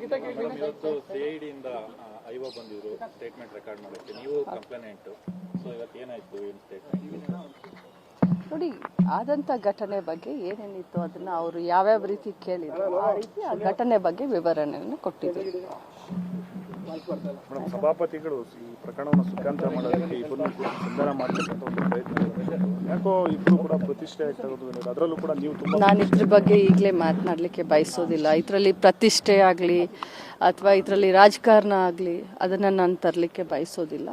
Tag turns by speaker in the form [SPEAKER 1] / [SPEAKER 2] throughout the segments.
[SPEAKER 1] Madam ಇವತ್ತು CID ಇಂದ ಐವ ಬಂದಿದ್ರು ಸ್ಟೇಟ್ಮೆಂಟ್ ರೆಕಾರ್ಡ್ ಮಾಡೋಕ್ಕೆ. ನೀವು ಕಂಪ್ಲೇಂಟ್ ಸೊ ಇವತ್ತು ಏನಾಯ್ತು ಏನು ಸ್ಟೇಟ್ಮೆಂಟ್
[SPEAKER 2] ನೋಡಿ ಆದಂಥ ಘಟನೆ ಬಗ್ಗೆ ಏನೇನಿತ್ತು ಅದನ್ನ ಅವರು ಯಾವ್ಯಾವ ರೀತಿ ಕೇಳಿದ್ರು ಆ ರೀತಿ ಆ ಘಟನೆ ಬಗ್ಗೆ ವಿವರಣೆಯನ್ನು ಕೊಟ್ಟಿದ್ರು.
[SPEAKER 3] ಸಭಾಪತಿಗಳು ಈ ಪ್ರಕರಣವನ್ನು ಸುಖಾಂತರ ಮಾಡೋದಕ್ಕೆ ಇಬ್ಬರನ್ನು ಕೂಡ ಸಂಧಾನ ಇದೆ. ಅದರಲ್ಲೂ ಕೂಡ
[SPEAKER 2] ನಾನು ಇದ್ರ ಬಗ್ಗೆ ಈಗಲೇ ಮಾತನಾಡಲಿಕ್ಕೆ ಬಯಸೋದಿಲ್ಲ. ಇದರಲ್ಲಿ ಪ್ರತಿಷ್ಠೆ ಆಗಲಿ ಅಥವಾ ಇದರಲ್ಲಿ ರಾಜಕಾರಣ ಆಗಲಿ ಅದನ್ನು ನಾನು ತರಲಿಕ್ಕೆ ಬಯಸೋದಿಲ್ಲ.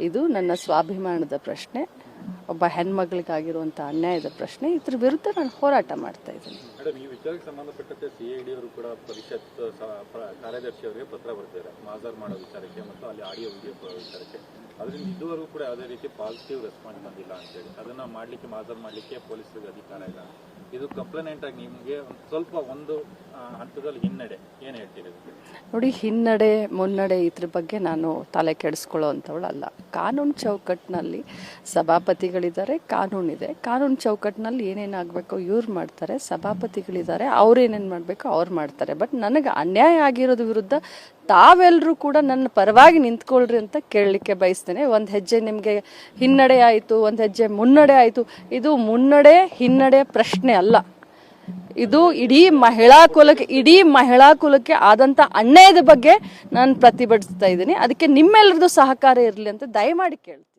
[SPEAKER 2] ಇದು ನನ್ನ ಸ್ವಾಭಿಮಾನದ ಪ್ರಶ್ನೆ. ಒಬ್ಬ ಹೆಣ್ಮಗಳಿಗಾಗಿರುವಂಥ ಅನ್ಯಾಯದ ಪ್ರಶ್ನೆ, ಇದ್ರ ವಿರುದ್ಧ ನಾನು ಹೋರಾಟ ಮಾಡ್ತಾ ಇದ್ದೀನಿ.
[SPEAKER 1] ಮೇಡಮ್, ಈ ವಿಚಾರಕ್ಕೆ ಸಂಬಂಧಪಟ್ಟಂತೆ ಸಿಐಡಿ ಅವರು ಕೂಡ ಪರಿಷತ್, ಸ- ಕಾರ್ಯದರ್ಶಿ ಅವರಿಗೆ ಪತ್ರ ಬರೆದಿದ್ದಾರೆ, ಮಾಜರ್ ಮಾಡೋ ವಿಚಾರಕ್ಕೆ ಮತ್ತು ಅಲ್ಲಿ ಆಡಿಯೋ ವಿಡಿಯೋ ವಿಚಾರಕ್ಕೆ. ಅದರಿಂದ ಇದುವರೆಗೂ ಕೂಡ ಯಾವುದೇ ರೀತಿ ಪಾಸಿಟಿವ್ ರೆಸ್ಪಾನ್ಸ್ ಬಂದಿಲ್ಲ ಅಂತೇಳಿ. ಅದನ್ನ ಮಾಡ್ಲಿಕ್ಕೆ, ಮಾಜರ್ ಮಾಡ್ಲಿಕ್ಕೆ ಪೊಲೀಸರಿಗೆ ಅಧಿಕಾರ ಇಲ್ಲ. ಇದು ಕಂಪ್ಲೇಂಟ್ ಆಗಿ ನಿಮಗೆ ಸ್ವಲ್ಪ ಒಂದು ಹಂತದಲ್ಲಿ ಹಿನ್ನಡೆ. ಏನು ಹೇಳ್ತೀರಿ?
[SPEAKER 2] ನೋಡಿ, ಹಿನ್ನಡೆ, ಮುನ್ನಡೆ ಇದ್ರ ಬಗ್ಗೆ ನಾನು ತಲೆ ಕೆಡಿಸ್ಕೊಳ್ಳೋ ಅಂಥವಳಲ್ಲ ಕಾನೂನು ಚೌಕಟ್ಟಿನಲ್ಲಿ ಸಭಾಪತಿಗಳಿದ್ದಾರೆ ಕಾನೂನಿದೆ ಕಾನೂನು ಚೌಕಟ್ಟಿನಲ್ಲಿ ಏನೇನಾಗಬೇಕು ಇವ್ರು ಮಾಡ್ತಾರೆ, ಸಭಾಪತಿಗಳಿದ್ದಾರೆ, ಅವ್ರು ಏನೇನು ಮಾಡಬೇಕು ಅವ್ರು ಮಾಡ್ತಾರೆ. ಬಟ್ ನನಗೆ ಅನ್ಯಾಯ ಆಗಿರೋದ್ರ ವಿರುದ್ಧ ತಾವೆಲ್ಲರೂ ಕೂಡ ನನ್ನ ಪರವಾಗಿ ನಿಂತ್ಕೊಳ್ರಿ ಅಂತ ಕೇಳಲಿಕ್ಕೆ ಬಯಸ್ತೇನೆ. ಒಂದು ಹೆಜ್ಜೆ ನಿಮಗೆ ಹಿನ್ನಡೆ ಆಯಿತು, ಒಂದು ಹೆಜ್ಜೆ ಮುನ್ನಡೆ ಆಯಿತು. ಇದು ಮುನ್ನಡೆ, ಹಿನ್ನಡೆ ಪ್ರಶ್ನೆ ಅಲ್ಲ. ಇದು ಇಡೀ ಮಹಿಳಾ ಕುಲಕ್ಕೆ, ಇಡೀ ಮಹಿಳಾ ಕುಲಕ್ಕೆ ಆದಂತ ಅನ್ಯಾಯದ ಬಗ್ಗೆ ನಾನು ಪ್ರತಿಭಟಿಸ್ತಾ ಇದ್ದೀನಿ. ಅದಕ್ಕೆ ನಿಮ್ಮೆಲ್ಲರದು ಸಹಕಾರ ಇರಲಿ ಅಂತ ದಯಮಾಡಿ ಕೇಳ್ತೀನಿ.